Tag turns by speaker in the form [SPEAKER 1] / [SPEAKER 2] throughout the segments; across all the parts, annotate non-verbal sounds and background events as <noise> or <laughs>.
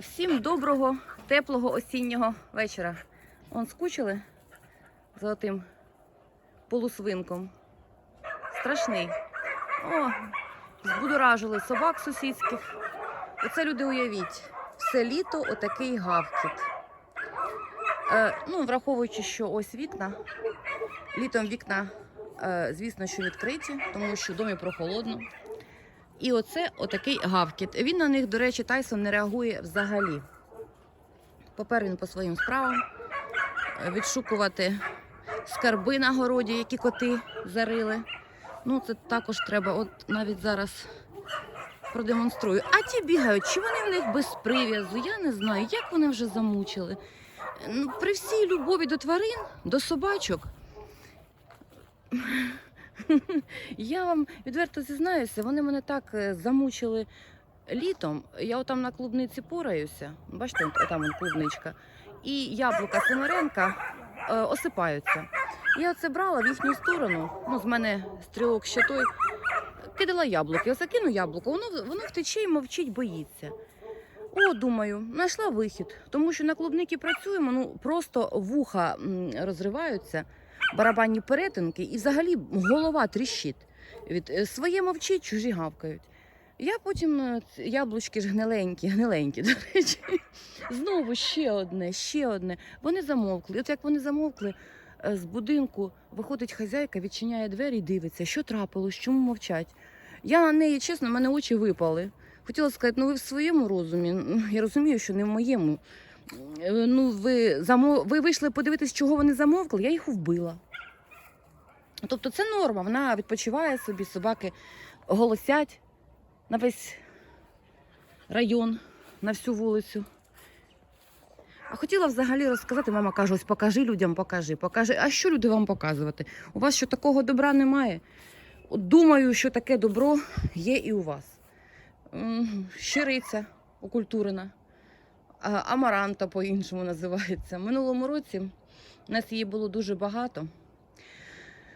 [SPEAKER 1] Всім доброго, теплого осіннього вечора. Он скучили за тим полусвинком. Страшний. О, збудоражили собак сусідських. Оце люди уявіть. Все літо отакий гавкіт. Е, ну, враховуючи, що ось вікна. Літом вікна, е, звісно, що відкриті, тому що в домі прохолодно. І оце отакий гавкіт. Він на них, до речі, Тайсон не реагує взагалі. Попер він по своїм справам. Відшукувати скарби на городі, які коти зарили. Ну, це також треба. От навіть зараз продемонструю. А ті бігають, чи вони в них без прив'язу? Я не знаю, як вони вже замучили. Ну, При всій любові до тварин, до собачок. Я вам відверто зізнаюся, вони мене так е, замучили літом. Я отам на клубниці пораюся. Бачите, там клубничка. І яблука Семеренка е, осипаються. Я оце брала в їхню сторону. Ну, з мене стрілок ще той. Кидала яблуки. Я закину яблуко, воно, воно втече і мовчить, боїться. О, думаю, знайшла вихід, тому що на клубники працюємо, ну просто вуха розриваються, барабанні перетинки, і взагалі голова тріщить. Від е, своє мовчить, чужі гавкають. Я потім е, яблучки ж гниленькі, гниленькі, <laughs> до речі. Знову ще одне, ще одне. Вони замовкли. От як вони замовкли, е, з будинку виходить хазяйка, відчиняє двері і дивиться, що трапилось, чому мовчать. Я на неї, чесно, в мене очі випали. Хотіла сказати, ну ви в своєму розумі. Я розумію, що не в моєму. Е, Ну, ви, замо... ви вийшли подивитись, чого вони замовкли, я їх вбила. Тобто це норма, вона відпочиває собі, собаки голосять на весь район, на всю вулицю. А хотіла взагалі розказати, мама каже, ось покажи людям, покажи, покажи. А що люди вам показувати? У вас що такого добра немає? Думаю, що таке добро є і у вас. Щириця окультурена, амаранта по-іншому називається. Минулому році у нас її було дуже багато.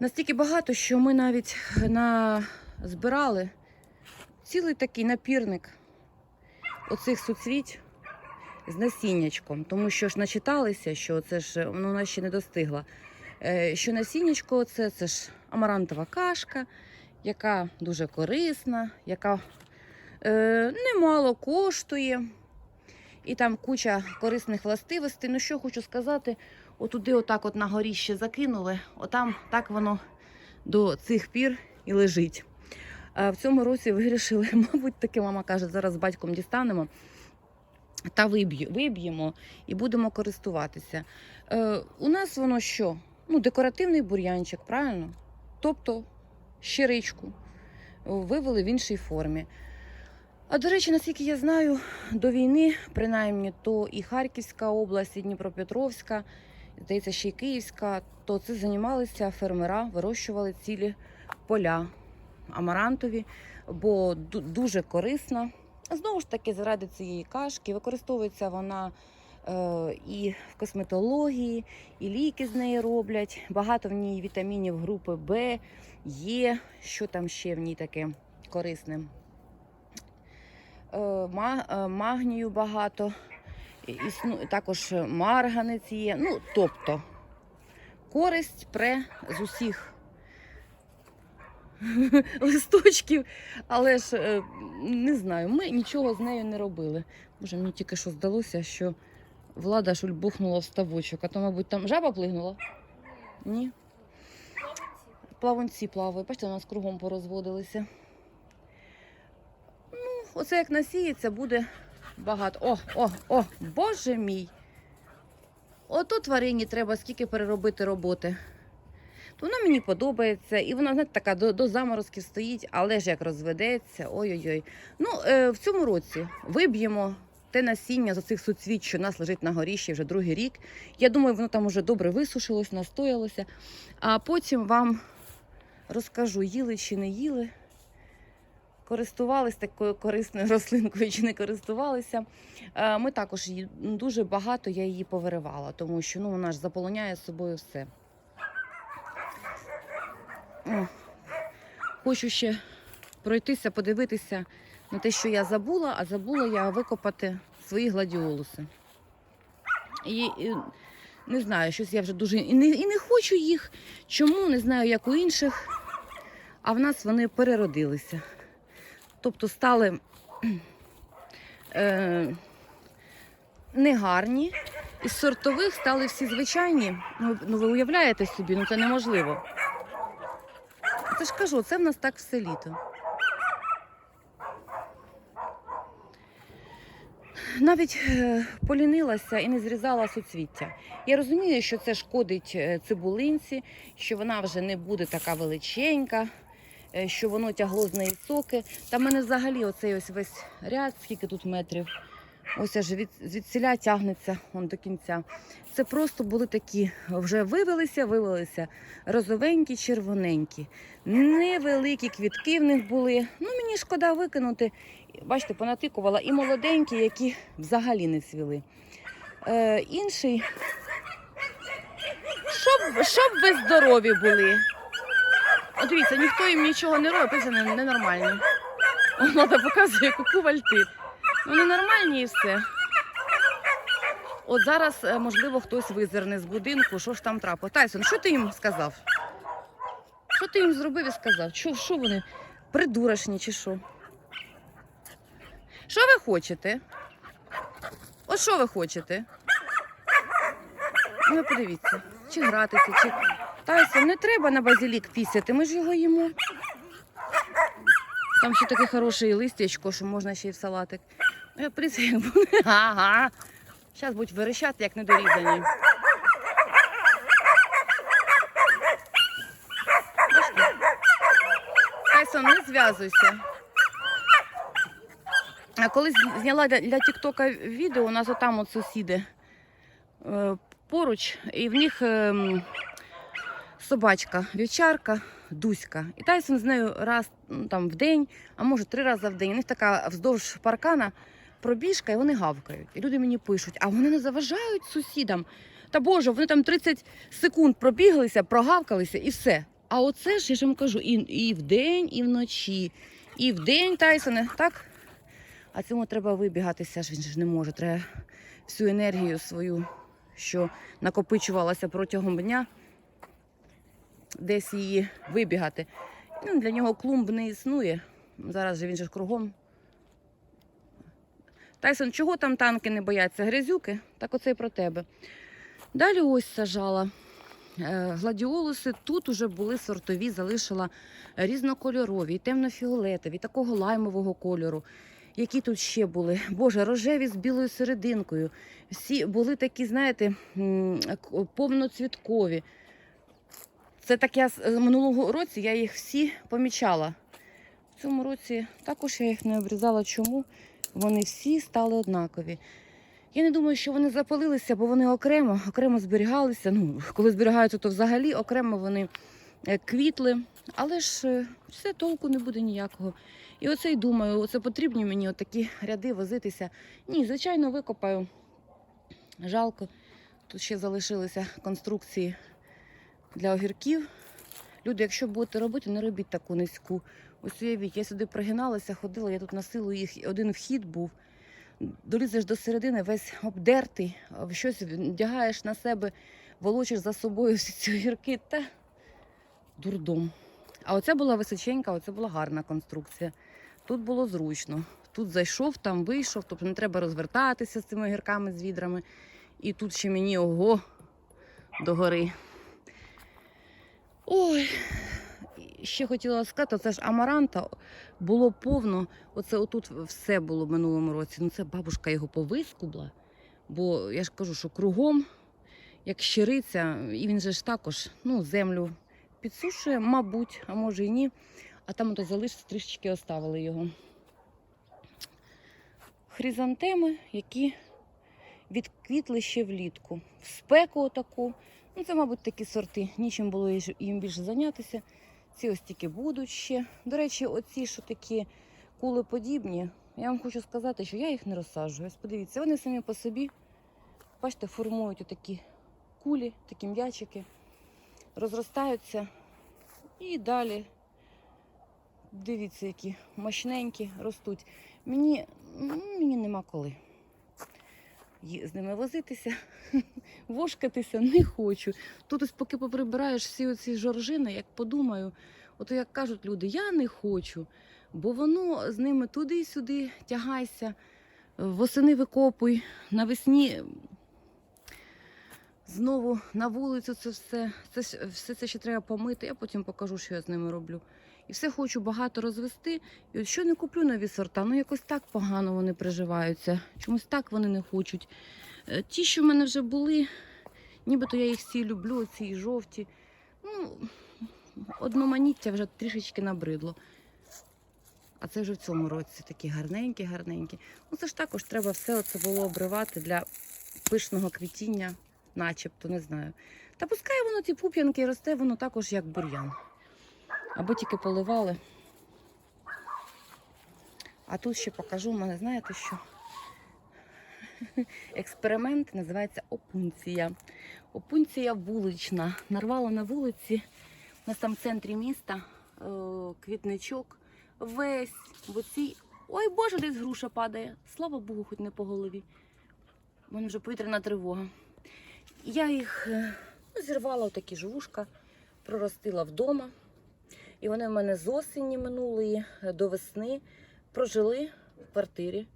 [SPEAKER 1] Настільки багато, що ми навіть на... збирали цілий такий напірник оцих суцвіть з насіннячком, тому що ж начиталися, що це ж ну, вона ще не достигла. Е, Що насіннячко це, це ж амарантова кашка, яка дуже корисна, яка е, немало коштує. І там куча корисних властивостей. Ну що хочу сказати, отуди, отак, от на горіще закинули, отам так воно до цих пір і лежить. А в цьому році вирішили, <laughs> мабуть, таки мама каже, зараз з батьком дістанемо та виб'ємо і будемо користуватися. Е, у нас воно що? Ну, декоративний бур'янчик, правильно? Тобто щиричку вивели в іншій формі. А до речі, наскільки я знаю, до війни, принаймні, то і Харківська область, і Дніпропетровська, здається, ще й Київська, то це займалися фермера, вирощували цілі поля амарантові, бо дуже корисна. Знову ж таки, заради цієї кашки використовується вона е, і в косметології, і ліки з неї роблять. Багато в ній вітамінів групи Б є. Що там ще в ній таке корисне? Е, е, магнію багато, також марганець є. Ну, тобто, користь пре з усіх <laughs> листочків, але ж е, не знаю, ми нічого з нею не робили. Боже, мені тільки що здалося, що влада шуль бухнула в ставочок, а то, мабуть, там жаба плигнула? Ні. Плавунці плавають. Бачите, у нас кругом порозводилися. Оце як насіється, буде багато. О, о, о, боже мій! Ото тварині треба скільки переробити роботи. Вона мені подобається, і вона знаєте, така до, до заморозків стоїть, але ж як розведеться, ой-ой-ой. Ну, е, в цьому році виб'ємо те насіння з оцих суцвіт, що у нас лежить на горіщі вже другий рік. Я думаю, воно там уже добре висушилось, настоялося. А потім вам розкажу, їли чи не їли, користувались такою корисною <laughs> рослинкою чи не користувалися. Е, Ми також її дуже багато я її повиривала, тому що ну, вона ж заполоняє собою все. О, хочу ще пройтися, подивитися на те, що я забула, а забула я викопати свої гладіолуси. І, і не знаю, щось я вже дуже і не, і не хочу їх. Чому не знаю, як у інших. А в нас вони переродилися. Тобто стали е, негарні. Із сортових стали всі звичайні. Ну, ну ви уявляєте собі, ну це неможливо. Це ж кажу, це в нас так все літо. Навіть е, полінилася і не зрізала суцвіття. Я розумію, що це шкодить е, цибулинці, що вона вже не буде така величенька, що воно тягло з неї соки. Та в мене взагалі оцей ось весь ряд, скільки тут метрів, ось аж від звідсіля тягнеться он до кінця. Це просто були такі, вже вивелися, вивелися розовенькі, червоненькі. Невеликі квітки в них були. Ну, мені шкода викинути. Бачите, понатикувала і молоденькі, які взагалі не цвіли. Е, інший. Щоб, щоб ви здорові були. От дивіться, ніхто їм нічого не робить, це не- ненормальні. Влада показує куку вальти. Ну, ненормальні і все. От зараз, е, можливо, хтось визирне з будинку, що ж там трапилось. Тайсон, що ти їм сказав? Що ти їм зробив і сказав? Що, що вони? Придурашні чи що? Що ви хочете? От що ви хочете? Ну, подивіться, чи гратися, чи. Тайсон, не треба на базилік пісяти, ми ж його їмо. Там ще таке хороше листячко, що можна ще й в салатик. Ну. Ага. Зараз будуть верещати, як недорізані. Тайсон, не зв'язуйся. А коли зняла для, для Тіктока відео, у нас отам от сусіди е, поруч, і в них ем, собачка, вівчарка, Дуська. І Тайсон з нею раз там в день, а може три рази в день. У них така вздовж паркана пробіжка, і вони гавкають. І люди мені пишуть, а вони не заважають сусідам. Та Боже, вони там 30 секунд пробіглися, прогавкалися і все. А оце ж я ж вам кажу, і, і вдень, і вночі. І вдень Тайсоне, так? А цьому треба вибігатися, ж він ж не може. Треба всю енергію свою, що накопичувалася протягом дня, десь її вибігати. Ну, для нього клумб не існує. Зараз же він же ж кругом. Тайсон, чого там танки не бояться? Грязюки? Так оце й про тебе. Далі ось сажала. е, Гладіолуси тут уже були сортові, залишила різнокольорові, і темно-фіолетові, такого лаймового кольору. Які тут ще були? Боже, рожеві з білою серединкою. Всі були такі, знаєте, повноцвіткові. Це так я е, минулого році я їх всі помічала. В цьому році також я їх не обрізала. Чому? Вони всі стали однакові. Я не думаю, що вони запалилися, бо вони окремо, окремо зберігалися. Ну, коли зберігаються, то взагалі окремо вони е, квітли. Але ж е, все толку не буде ніякого. І оце й думаю, оце потрібні мені отакі ряди возитися. Ні, звичайно, викопаю. Жалко. Тут ще залишилися конструкції для огірків. Люди, якщо будете робити, не робіть таку низьку. Ось уявіть, я сюди пригиналася, ходила, я тут на силу їх, один вхід був. Долізеш до середини, весь обдертий, щось вдягаєш на себе, волочиш за собою всі ці огірки. Та дурдом. А оце була височенька, оце була гарна конструкція. Тут було зручно. Тут зайшов, там вийшов, тобто не треба розвертатися з цими огірками, з відрами. І тут ще мені ого до гори. Ой, ще хотіла сказати, це ж амаранта було повно. Оце отут все було в минулому році. Ну це бабушка його повискубла. Бо я ж кажу, що кругом, як щириця, і він же ж також ну, землю підсушує, мабуть, а може і ні. А там ото залишиться, трішечки оставили його. Хризантеми, які відквітли ще влітку. В спеку отаку. Ну, це, мабуть, такі сорти. Нічим було їм більше зайнятися. Ці ось тільки будуть ще. До речі, оці, що такі кулеподібні, я вам хочу сказати, що я їх не розсаджую. Подивіться, вони самі по собі, бачите, формують отакі кулі, такі м'ячики, розростаються і далі Дивіться, які мощненькі ростуть. Мені, мені нема коли з ними возитися, <laughs> вошкатися не хочу. Тут ось поки поприбираєш всі оці жоржини, як подумаю, от як кажуть люди, я не хочу, бо воно з ними туди й сюди тягайся, восени викопуй, навесні знову на вулицю це все, це все це ще треба помити, я потім покажу, що я з ними роблю. І все хочу багато розвести. І от що не куплю нові сорта, ну якось так погано вони приживаються. Чомусь так вони не хочуть. Е, Ті, що в мене вже були, нібито я їх всі люблю, ці жовті. Ну, одноманіття вже трішечки набридло. А це вже в цьому році такі гарненькі, гарненькі. Ну це ж також треба все оце було обривати для пишного квітіння, начебто, не знаю. Та пускай воно ті пуп'янки росте, воно також як бур'ян. Або тільки поливали. А тут ще покажу, в мене знаєте що? <laughs> Експеримент називається опунція. Опунція вулична. Нарвала на вулиці, там в центрі міста е, квітничок. Весь в оцій. Ой Боже, десь груша падає. Слава Богу, хоч не по голові. У мене вже повітряна тривога. Я їх е, ну, зірвала отакі ж вушка, проростила вдома. І вони в мене з осені минулої е, до весни прожили в квартирі.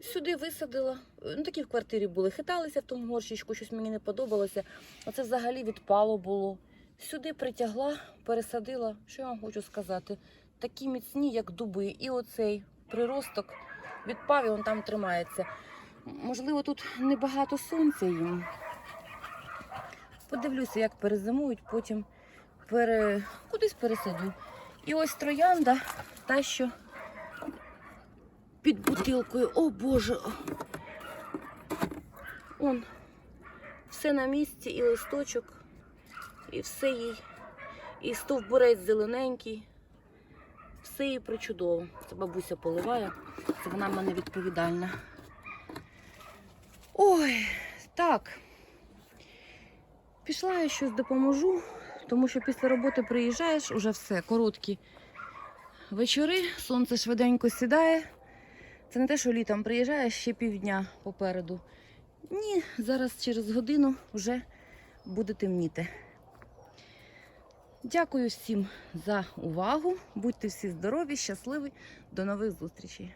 [SPEAKER 1] Сюди висадила. Е, Ну, такі в квартирі були, хиталися в тому горщичку, щось мені не подобалося. Оце взагалі відпало було. Сюди притягла, пересадила. Що я вам хочу сказати? Такі міцні, як дуби. І оцей приросток відпав і він там тримається. Можливо, тут небагато сонця їм. Подивлюся, як перезимують, потім пере... кудись пересадю. І ось троянда, та що під бутилкою. О Боже. Он все на місці, і листочок, і все їй. І стовбурець зелененький. Все їй причудово. Це бабуся поливає, це вона мене відповідальна. Ой, так. Пішла я щось допоможу, тому що після роботи приїжджаєш, уже все, короткі вечори, сонце швиденько сідає. Це не те, що літом приїжджаєш ще півдня попереду. Ні, зараз через годину вже буде темніти. Дякую всім за увагу. Будьте всі здорові, щасливі. До нових зустрічей.